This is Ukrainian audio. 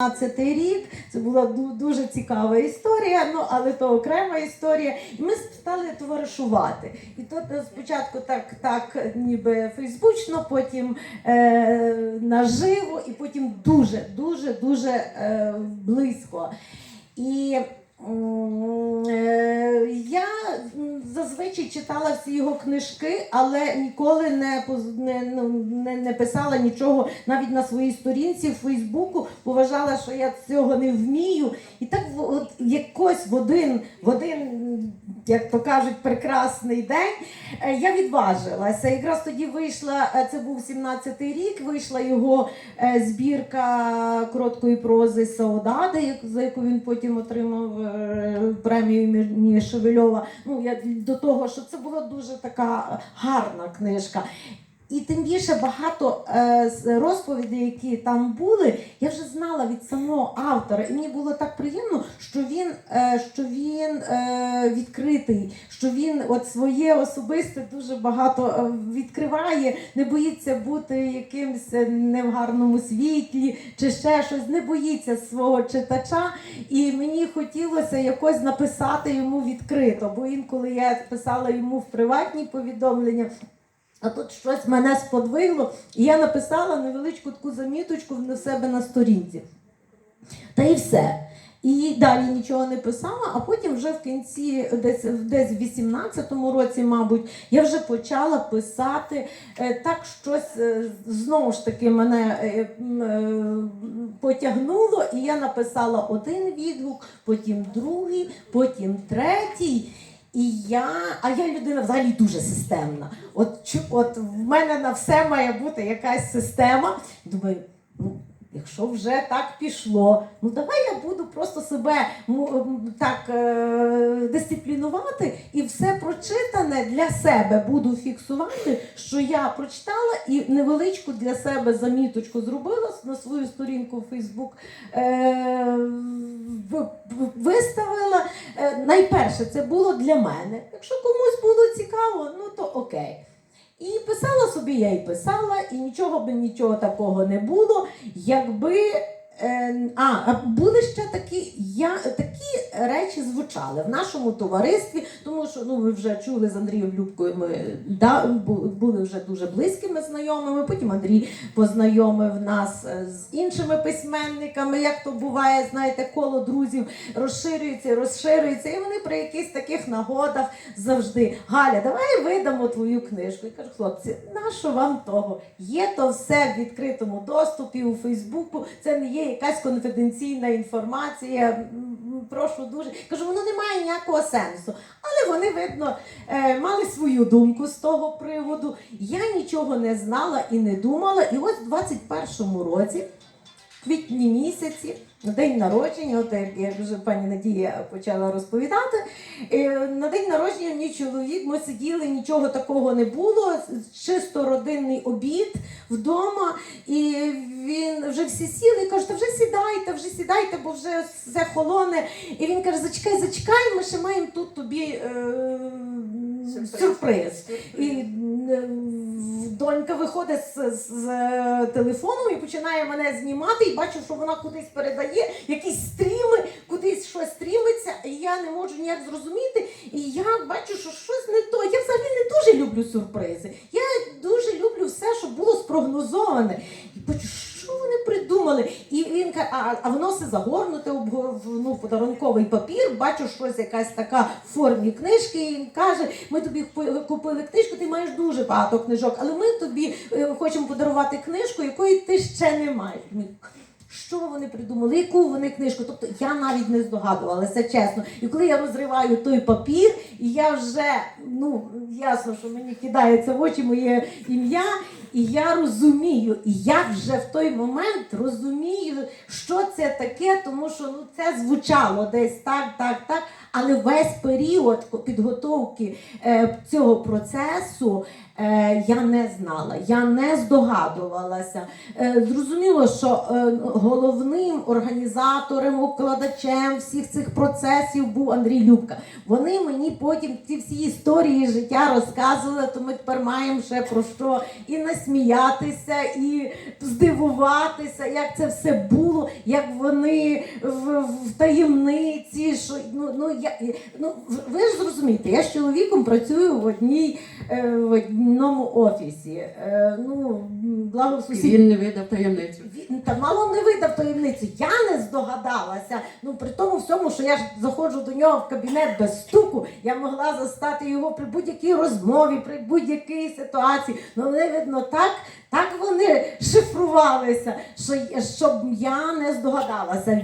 15 рік. Це була дуже цікава історія, ну але то окрема історія. І ми стали товаришувати. І то е, спочатку так, так ніби фейсбучно, потім е, наживо, і потім дуже, дуже, дуже е, близько. І я зазвичай читала всі його книжки, але ніколи не, не, ну, не, не писала нічого навіть на своїй сторінці в Фейсбуку, вважала, що я цього не вмію. І так от, якось в один, в один, як то кажуть, прекрасний день е, я відважилася. Якраз тоді вийшла, е, це був 17-й рік, вийшла його е, збірка короткої прози Саудади, за яку він потім отримав е, премію імені Шевельова. Ну, я до того, що це була дуже така гарна книжка. І тим більше багато е, розповідей, які там були, я вже знала від самого автора. І мені було так приємно, що він, е, що він е, відкритий, що він от своє особисте дуже багато е, відкриває, не боїться бути якимсь е, не в гарному світлі чи ще щось, не боїться свого читача. І мені хотілося якось написати йому відкрито, бо інколи я писала йому в приватні повідомлення. А тут щось мене сподвигло, і я написала невеличку таку заміточку в себе на сторінці. Та і все. І далі нічого не писала, а потім вже в кінці, десь, десь в 18-му році, мабуть, я вже почала писати е, так щось е, знову ж таки мене е, потягнуло, і я написала один відгук, потім другий, потім третій. І я, а я людина взагалі дуже системна. От, от в мене на все має бути якась система. Думаю, ну, якщо вже так пішло, ну давай я буду просто себе так е, дисциплінувати і все прочитане для себе буду фіксувати, що я прочитала і невеличку для себе заміточку зробила на свою сторінку в Фейсбук. Е, виставила. Е, найперше, це було для мене. Якщо комусь було цікаво, ну то окей. І писала собі, я і писала, і нічого би нічого такого не було. Якби. Е, а, були ще такі, я, такі речі звучали в нашому товаристві, тому що ну, ви вже чули з Андрієм Любкою, ми да, були вже дуже близькими знайомими. Потім Андрій познайомив нас е, з іншими письменниками. Як то буває, знаєте, коло друзів розширюється, розширюється, і вони при якихось таких нагодах завжди Галя, давай видамо твою книжку. І кажу, хлопці, нащо вам того? Є то все в відкритому доступі у Фейсбуку. Це не є якась конфіденційна інформація. Прошу дуже. Кажу, воно не має ніякого сенсу. Але вони, видно, е, мали свою думку з того приводу. Я нічого не знала і не думала. І ось в 21-му році, в квітні місяці, на день народження, от як, вже пані Надія почала розповідати, е, на день народження мій чоловік, ми сиділи, нічого такого не було, чисто родинний обід вдома, і він вже всі сіли і каже, та вже сідайте, вже сідайте, бо вже все холоне. І він каже, зачекай, зачекай, ми ще маємо тут тобі е, сюрприз. І е, донька виходить з, з, з телефону і починає мене знімати, і бачу, що вона кудись передає якісь стріми, кудись щось стрімиться, і я не можу ніяк зрозуміти. І я бачу, що щось не то. Я взагалі не дуже люблю сюрпризи. Я дуже люблю все, щоб було спрогнозоване. Придумали. І він каже, а, а воно все загорнуте в ну, подарунковий папір. Бачу, щось якась така в формі книжки. І він каже: ми тобі купи- купили книжку, ти маєш дуже багато книжок, але ми тобі е, хочемо подарувати книжку, якої ти ще не маєш. Що вони придумали, яку вони книжку? Тобто я навіть не здогадувалася, чесно. І коли я розриваю той папір, і я вже ну ясно, що мені кидається в очі моє ім'я, і я розумію, і я вже в той момент розумію, що це таке, тому що ну це звучало десь так, так, так. Але весь період підготовки е, цього процесу Е, я не знала, я не здогадувалася. Е, зрозуміло, що е, головним організатором, укладачем всіх цих процесів був Андрій Любка. Вони мені потім ці всі історії життя розказували, то ми тепер маємо ще про що і насміятися, і здивуватися, як це все було, як вони в, в таємниці. Що, ну, ну, я, ну, ви ж зрозумієте, я з чоловіком працюю в одній е, в одному офісі. Е, ну, благо сусід. Він не видав таємницю. Він та мало не видав таємницю. Я не здогадалася. Ну при тому всьому, що я ж заходжу до нього в кабінет без стуку, я могла застати його при будь-якій розмові, при будь-якій ситуації. Ну вони видно так, так вони шифрувалися, що щоб я не здогадалася.